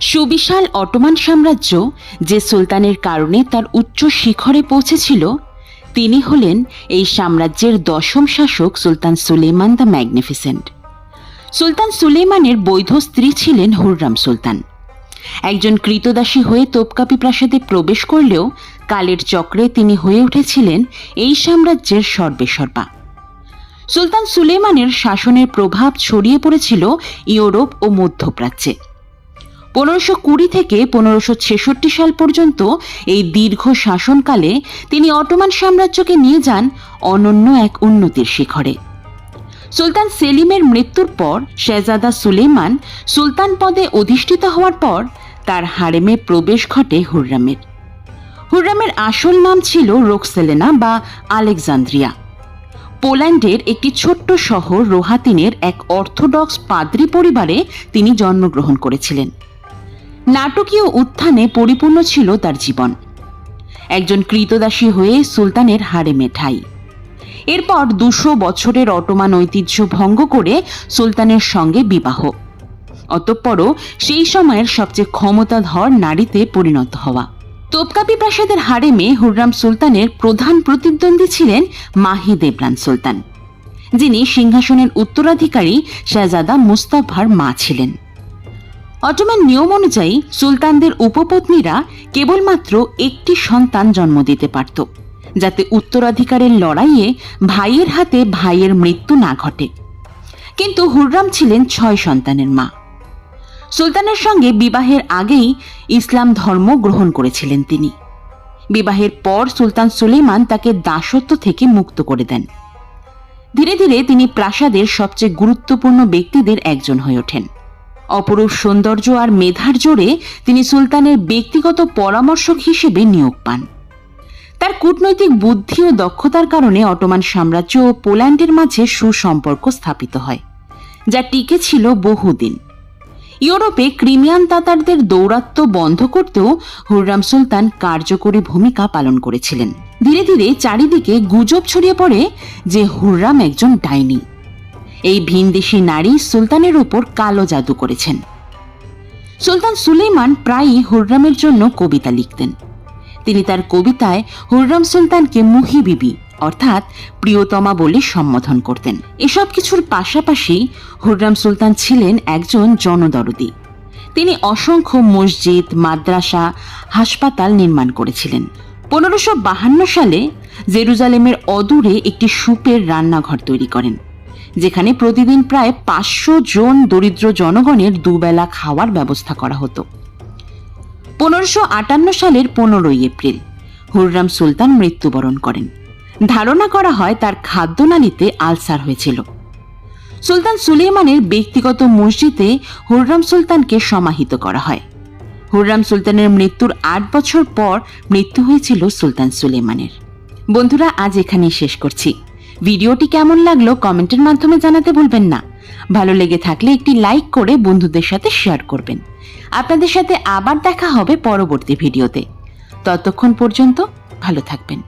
সুবিশাল অটোমান সাম্রাজ্য যে সুলতানের কারণে তার উচ্চ শিখরে পৌঁছেছিল, তিনি হলেন এই সাম্রাজ্যের দশম শাসক সুলতান সুলেমান দ্য ম্যাগনিফিসেন্ট। সুলতান সুলেমানের বৈধ স্ত্রী ছিলেন হুররাম সুলতান। একজন কৃতদাসী হয়ে তোপকাপি প্রাসাদে প্রবেশ করলেও কালের চক্রে তিনি হয়ে উঠেছিলেন এই সাম্রাজ্যের সর্বেসর্বা। সুলতান সুলেমানের শাসনের প্রভাব ছড়িয়ে পড়েছিল ইউরোপ ও মধ্যপ্রাচ্যে। পনেরোশো কুড়ি থেকে পনেরোশো ছেষট্টি সাল পর্যন্ত এই দীর্ঘ শাসনকালে তিনি অটোমান সাম্রাজ্যকে নিয়ে যান অনন্য এক উন্নতির শিখরে। সুলতান সেলিমের মৃত্যুর পর শেহজাদা সুলেমান সুলতান পদে অধিষ্ঠিত হওয়ার পর তার হারেমে প্রবেশ ঘটে হুররামের। হুররামের আসল নাম ছিল রোকসেলেনা বা আলেকজান্দ্রিয়া। পোল্যান্ডের একটি ছোট্ট শহর রোহাতিনের এক অর্থোডক্স পাদ্রী পরিবারে তিনি জন্মগ্রহণ করেছিলেন। নাটকীয় উত্থানে পরিপূর্ণ ছিল তার জীবন। একজন কৃতদাসী হয়ে সুলতানের হারেমে মেঠাই। এরপর দুশো বছরের অটোমান ঐতিহ্য ভঙ্গ করে সুলতানের সঙ্গে বিবাহ। অতঃপরও সেই সময়ের সবচেয়ে ক্ষমতাধর নারীতে পরিণত হওয়া। তোপকাপি প্রাসাদের হারে হারেমে হুররাম সুলতানের প্রধান প্রতিদ্বন্দ্বী ছিলেন মাহি দেবরান সুলতান, যিনি সিংহাসনের উত্তরাধিকারী শাহজাদা মুস্তাফার মা ছিলেন। অটোমান নিয়ম অনুযায়ী সুলতানদের উপপত্নীরা কেবলমাত্র একটি সন্তান জন্ম দিতে পারত, যাতে উত্তরাধিকারের লড়াইয়ে ভাইয়ের হাতে ভাইয়ের মৃত্যু না ঘটে। কিন্তু হুররাম ছিলেন ছয় সন্তানের মা। সুলতানের সঙ্গে বিবাহের আগেই ইসলাম ধর্ম গ্রহণ করেছিলেন তিনি। বিবাহের পর সুলতান সুলেমান তাকে দাসত্ব থেকে মুক্ত করে দেন। ধীরে ধীরে তিনি প্রাসাদের সবচেয়ে গুরুত্বপূর্ণ ব্যক্তিদের একজন হয়ে ওঠেন। অপরূপ সৌন্দর্য আর মেধার জোরে তিনি সুলতানের ব্যক্তিগত পরামর্শক হিসেবে নিয়োগ পান। তার কূটনৈতিক বুদ্ধি ও দক্ষতার কারণে অটোমান সাম্রাজ্য ও পোল্যান্ডের মাঝে সুসম্পর্ক স্থাপিত হয়, যা টিকে ছিল বহুদিন। ইউরোপে ক্রিমিয়ান তাতারদের দৌরাত্ম্য বন্ধ করতেও হুররাম সুলতান কার্যকরী ভূমিকা পালন করেছিলেন। ধীরে ধীরে চারিদিকে গুজব ছড়িয়ে পড়ে যে হুররাম একজন ডাইনি। এই ভিনদেশী নারী সুলতানের উপর কালো জাদু করেছেন। সুলতান সুলেমান প্রায়ই হুররামের জন্য কবিতা লিখতেন। তিনি তার কবিতায় হুররাম সুলতানকে মুহি বিবি, অর্থাৎ প্রিয়তমা বলে সম্বোধন করতেন। এসব কিছুর পাশাপাশি হুররাম সুলতান ছিলেন একজন জনদরদি। তিনি অসংখ্য মসজিদ, মাদ্রাসা, হাসপাতাল নির্মাণ করেছিলেন। পনেরোশো বাহান্ন সালে জেরুজালেমের অদূরে একটি সুপের রান্নাঘর তৈরি করেন। যেখানে প্রতিদিন প্রায় পাঁচশো জন দরিদ্র জনগণের দুবেলা খাওয়ার ব্যবস্থা করা হতো। পনেরোশো আটান্ন সালের পনেরোই এপ্রিল, হুররাম সুলতান মৃত্যুবরণ করেন। ধারণা করা হয় তার খাদ্যনালীতে আলসার হয়েছিল। সুলতান সুলেমানের ব্যক্তিগত মসজিদে হুররাম সুলতানকে সমাহিত করা হয়। হুররাম সুলতানের মৃত্যুর আট বছর পর মৃত্যু হয়েছিল সুলতান সুলেমানের বন্ধুরা, আজ এখানেই শেষ করছি। ভিডিওটি কেমন লাগল কমেন্টের মাধ্যমে জানাতে ভুলবেন না। ভালো লেগে থাকলে একটি লাইক করে বন্ধুদের সাথে শেয়ার করবেন। আপনাদের সাথে আবার দেখা হবে পরবর্তী ভিডিওতে। ততক্ষণ পর্যন্ত ভালো থাকবেন।